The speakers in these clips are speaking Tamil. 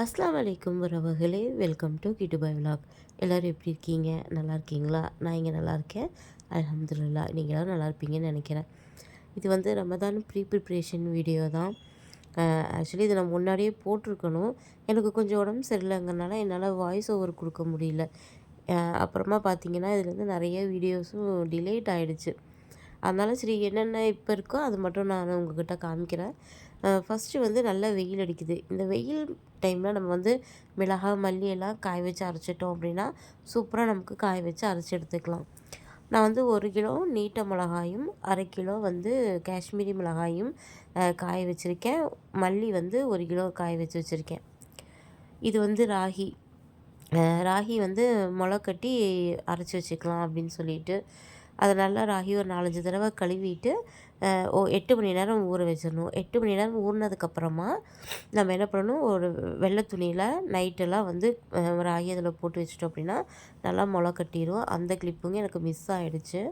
அஸ்லாம் வலைக்கும் உறவுகளே. வெல்கம் டு கிட்டுபாய் விலாக் எல்லோரும் எப்படி இருக்கீங்க? நல்லா இருக்கீங்களா? நான் இங்கே நல்லா இருக்கேன். அலமதுல்லா நீங்கள் நல்லா இருப்பீங்கன்னு நினைக்கிறேன். இது வந்து ரமதான் ப்ரீ ப்ரிப்ரேஷன் வீடியோ தான் ஆக்சுவலி இதை நான் முன்னாடியே போட்டிருக்கணும். எனக்கு கொஞ்சம் உடம்பு சரியில்லைங்கிறனால என்னால் வாய்ஸ் ஓவர் கொடுக்க முடியல. அப்புறமா பார்த்தீங்கன்னா இதுலேருந்து நிறைய வீடியோஸும் டிலேட் ஆகிடுச்சு அதனால் சரி என்னென்ன இப்போ இருக்கோ அது மட்டும் நான் உங்ககிட்ட காமிக்கிறேன். ஃபஸ்ட்டு வந்து நல்லா வெயில் அடிக்குது. இந்த வெயில் டைமில் நம்ம வந்து மிளகா மல்லி எல்லாம் காய வச்சு அரைச்சிட்டோம் அப்படின்னா சூப்பராக நமக்கு காய வச்சு அரைச்சி எடுத்துக்கலாம். நான் வந்து ஒரு கிலோ நீட்ட மிளகாயும் அரை கிலோ வந்து காஷ்மீரி மிளகாயும் காய வச்சுருக்கேன். மல்லி வந்து ஒரு கிலோ காய வச்சு வச்சுருக்கேன். இது வந்து ராகி. ராகி வந்து முளை கட்டி அரைச்சி வச்சுக்கலாம் அப்படின்னு சொல்லிட்டு. அதை நல்லா ராகி ஒரு நாலஞ்சு தடவை கழுவிட்டு ஓ எட்டு மணி நேரம் ஊற வச்சிடணும். எட்டு மணி நேரம் ஊறினதுக்கப்புறமா நம்ம என்ன பண்ணணும்? ஒரு வெள்ளை துணியில் நைட்டெல்லாம் வந்து ராகி அதில் போட்டு வச்சிட்டோம் அப்படின்னா நல்லா முளை கட்டிடும் அந்த கிளிப்புங்க எனக்கு மிஸ் ஆகிடுச்சு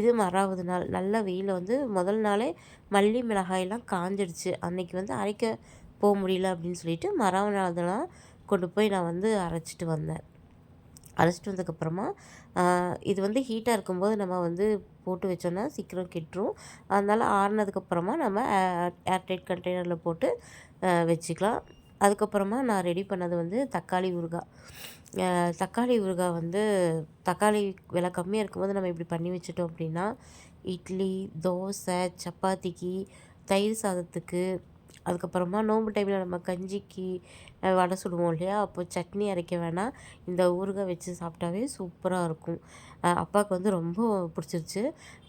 இது மறாவது நாள். நல்ல வெயிலில் வந்து முதல் நாளே மல்லி மிளகாயெல்லாம் காஞ்சிடுச்சு. அன்றைக்கி வந்து அரைக்க போக முடியல அப்படின்னு சொல்லிட்டு மறாவது நாள் கொண்டு போய் நான் வந்து அரைச்சிட்டு வந்தேன். அரைச்சிட்டு வந்ததுக்கப்புறமா இது வந்து ஹீட்டாக இருக்கும்போது நம்ம வந்து போட்டு வச்சோன்னா சீக்கிரம் கெட்டுரும். அதனால் ஆறுனதுக்கப்புறமா நம்ம ஏர்டைட் கண்டெய்னரில் போட்டு வச்சுக்கலாம். அதுக்கப்புறமா நான் ரெடி பண்ணது வந்து தக்காளி ஊறுகாய் தக்காளி ஊறுகாய் வந்து தக்காளி விலை கம்மியாக இருக்கும்போது நம்ம இப்படி பண்ணி வச்சுட்டோம் அப்படின்னா இட்லி தோசை சப்பாத்திக்கு தயிர் சாதத்துக்கு அதுக்கப்புறமா நோம்பு டைமில் நம்ம கஞ்சிக்கு வடை சுடுவோம் இல்லையா? அப்போ சட்னி அரைக்க வேணாம். இந்த ஊறுகாய் வச்சு சாப்பிட்டாவே சூப்பராக இருக்கும். அப்பாவுக்கு வந்து ரொம்ப பிடிச்சிருச்சு.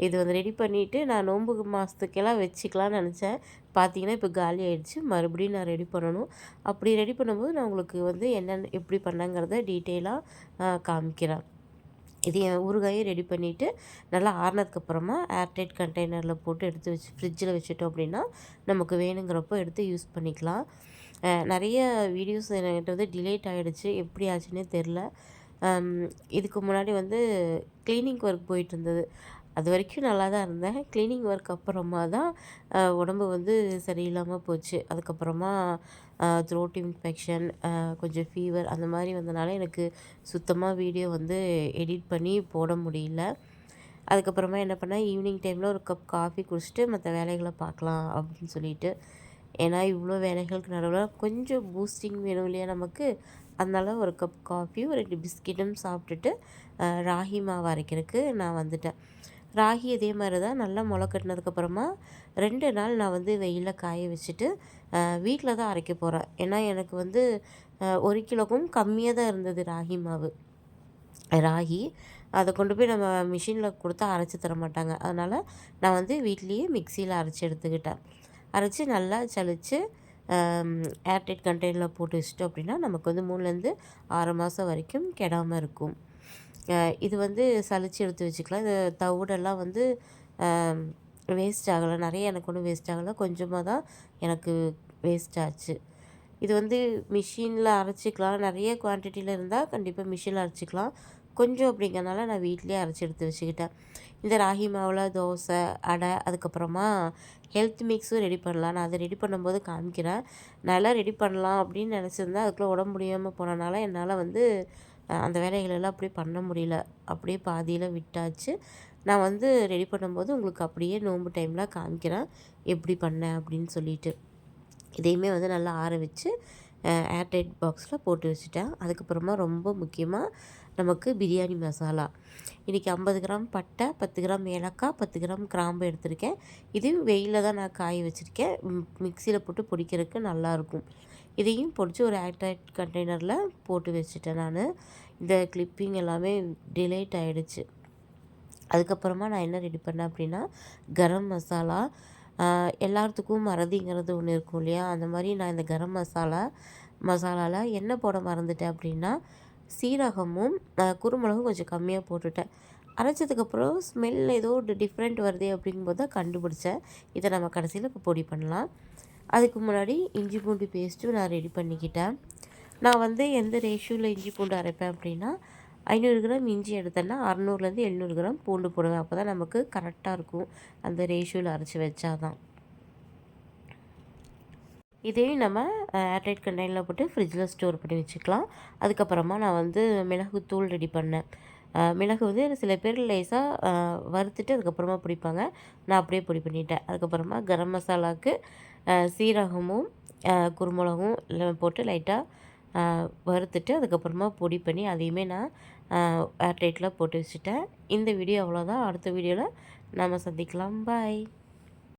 இது வந்து ரெடி பண்ணிவிட்டு நான் நோம்பு மாதத்துக்கெல்லாம் வச்சுக்கலான்னு நினச்சேன். பார்த்தீங்கன்னா இப்போ காலி ஆகிடுச்சு மறுபடியும் நான் ரெடி பண்ணணும். அப்படி ரெடி பண்ணும்போது நான் உங்களுக்கு வந்து என்னென்ன எப்படி பண்ணேங்கிறத டீட்டெயிலாக காமிக்கிறேன். இது ஊறுகாயும் ரெடி பண்ணிவிட்டு நல்லா ஆறினதுக்கப்புறமா ஏர்டைட் கண்டெய்னரில் போட்டு எடுத்து வச்சு ஃப்ரிட்ஜில் வச்சுட்டோம் அப்படின்னா நமக்கு வேணுங்கிறப்போ எடுத்து யூஸ் பண்ணிக்கலாம். நிறைய வீடியோஸ் என்கிட்ட வந்து டிலேட் ஆகிடுச்சு எப்படி ஆச்சுன்னே தெரில இதுக்கு முன்னாடி வந்து க்ளீனிங் ஒர்க் போயிட்டு இருந்தது. அது வரைக்கும் நல்லா தான் இருந்தேன். க்ளீனிங் ஒர்க் அப்புறமா தான் உடம்பு வந்து சரியில்லாமல் போச்சு. அதுக்கப்புறமா த்ரோட் இன்ஃபெக்ஷன் கொஞ்சம் ஃபீவர் அந்த மாதிரி வந்தனால எனக்கு சுத்தமாக வீடியோ வந்து எடிட் பண்ணி போட முடியல. அதுக்கப்புறமா என்ன பண்ணேன் ஈவினிங் டைமில் ஒரு கப் காஃபி குடிச்சிட்டு மற்ற வேலைகளை பார்க்கலாம் அப்படின்னு சொல்லிட்டு. ஏன்னா இவ்வளோ வேலைகளுக்கு நடுவில் கொஞ்சம் பூஸ்டிங் வேணும் இல்லையா நமக்கு? அதனால் ஒரு கப் காஃபியும் ஒரு ரெண்டு பிஸ்கெட்டும் சாப்பிட்டுட்டு ராகி மாவு அரைக்கிறதுக்கு நான் வந்துட்டேன். ராகி இதே மாதிரி தான் நல்லா முளை கட்டினதுக்கப்புறமா ரெண்டு நாள் நான் வந்து வெயிலில் காய வச்சுட்டு வீட்டில் தான் அரைக்க போகிறேன் ஏன்னா எனக்கு வந்து ஒரு கிலோக்கும் கம்மியாக தான் இருந்தது ராகி மாவு. ராகி அதை கொண்டு போய் நம்ம மிஷினில் கொடுத்தா அரைச்சி தர மாட்டாங்க. அதனால் நான் வந்து வீட்லேயே மிக்சியில் அரைச்சி எடுத்துக்கிட்டேன். அரைச்சி நல்லா சளிச்சு ஏர்டைட் கண்டெய்னரில் போட்டு வச்சிட்டோம் அப்படின்னா நமக்கு வந்து மூணுலேருந்து ஆறு மாதம் வரைக்கும் கெடாமல் இருக்கும். இது வந்து சலிச்சு எடுத்து வச்சுக்கலாம். இந்த தவிடெல்லாம் வந்து வேஸ்ட் ஆகலை. நிறைய எனக்கு ஒன்றும் வேஸ்ட் ஆகலை. கொஞ்சமாக தான் எனக்கு வேஸ்ட் ஆச்சு. இது வந்து மிஷினில் அரைச்சிக்கலாம். நிறைய குவான்டிட்டியில் இருந்தால் கண்டிப்பாக மிஷினில் அரைச்சிக்கலாம். கொஞ்சம் அப்படிங்கிறனால நான் வீட்லேயே அரைச்சி எடுத்து வச்சுக்கிட்டேன். இந்த ராகி மாவில் தோசை அடை அதுக்கப்புறமா ஹெல்த் மிக்ஸும் ரெடி பண்ணலாம். நான் அதை ரெடி பண்ணும்போது காமிக்கிறேன். நல்லா ரெடி பண்ணலாம் அப்படின்னு நினச்சிருந்தேன். அதுக்குள்ளே உடம்பு முடியாமல் போனனால என்னால் வந்து அந்த வேலைகளெல்லாம் அப்படியே பண்ண முடியல. அப்படியே பாதியில் விட்டாச்சு. நான் வந்து ரெடி பண்ணும்போது உங்களுக்கு அப்படியே நோன்பு டைமில் காமிக்கிறேன். எப்படி பண்ணேன் அப்படின்னு சொல்லிட்டு. இதையுமே வந்து நல்லா ஆற வச்சு ஏர்டைட் பாக்ஸில் போட்டு வச்சுட்டேன். அதுக்கப்புறமா ரொம்ப முக்கியமாக நமக்கு பிரியாணி மசாலா. இன்றைக்கி ஐம்பது கிராம் பட்டை பத்து கிராம் ஏலக்காய் பத்து கிராம் கிராம்பு எடுத்திருக்கேன். இதையும் வெயிலில் தான் நான் காய வச்சுருக்கேன். மிக்சியில் போட்டு பொடிக்கிறதுக்கு நல்லாயிருக்கும் இதையும் பிடிச்சி ஒரு ஏர்டைட் கண்டெய்னரில் போட்டு வச்சுட்டேன் நான். இந்த கிளிப்பிங் எல்லாமே டிலேட் ஆகிடுச்சு அதுக்கப்புறமா நான் என்ன ரெடி பண்ணேன் அப்படின்னா கரம் மசாலா எல்லாத்துக்கும் மறதிங்கிறது ஒன்று இருக்கும் இல்லையா? அந்த மாதிரி நான் இந்த கரம் மசாலா மசாலாவில் என்ன போட மறந்துட்டேன் அப்படின்னா சீரகமும் குறுமிளகும் கொஞ்சம் கம்மியாக போட்டுட்டேன். அரைச்சதுக்கப்புறம் ஸ்மெல் ஏதோ ஒரு டிஃப்ரெண்ட் வருது அப்படிங்கும்போது தான் கண்டுபிடிச்சேன். இதை நம்ம கடைசியில் இப்போ பொடி பண்ணலாம். அதுக்கு முன்னாடி இஞ்சி பூண்டு பேஸ்ட்டும் நான் ரெடி பண்ணிக்கிட்டேன். நான் வந்து எந்த ரேஷியோவில் இஞ்சி பூண்டு அரைப்பேன் அப்படின்னா ஐநூறு கிராம் இஞ்சி எடுத்தேன்னா அறநூறுலேருந்து எழுநூறு கிராம் பூண்டு போடுவேன். அப்போ தான் நமக்கு கரெக்டாக இருக்கும். அந்த ரேஷியோவில் அரைச்சி வச்சா தான் இதையும் நம்ம ஏர்டைட் கண்டெய்னரில் போட்டு ஃப்ரிட்ஜில் ஸ்டோர் பண்ணி வச்சுக்கலாம். அதுக்கப்புறமா நான் வந்து மிளகு தூள் ரெடி பண்ணேன். மிளகு வந்து சில பேர் லேசாக வறுத்துட்டு அதுக்கப்புறமா பிடிப்பாங்க. நான் அப்படியே பொடி பண்ணிட்டேன். அதுக்கப்புறமா கரம் மசாலாவுக்கு சீரகமும் அஹ் குருமிளகும் எல்லாம் போட்டு லைட்டாக வறுத்துட்டு அதுக்கப்புறமா பொடி பண்ணி அதையுமே நான் ஏர்டைட்டில் போட்டு வச்சுட்டேன். இந்த வீடியோ அவ்வளோதான் அடுத்த வீடியோவில் நம்ம சந்திக்கலாம். பாய்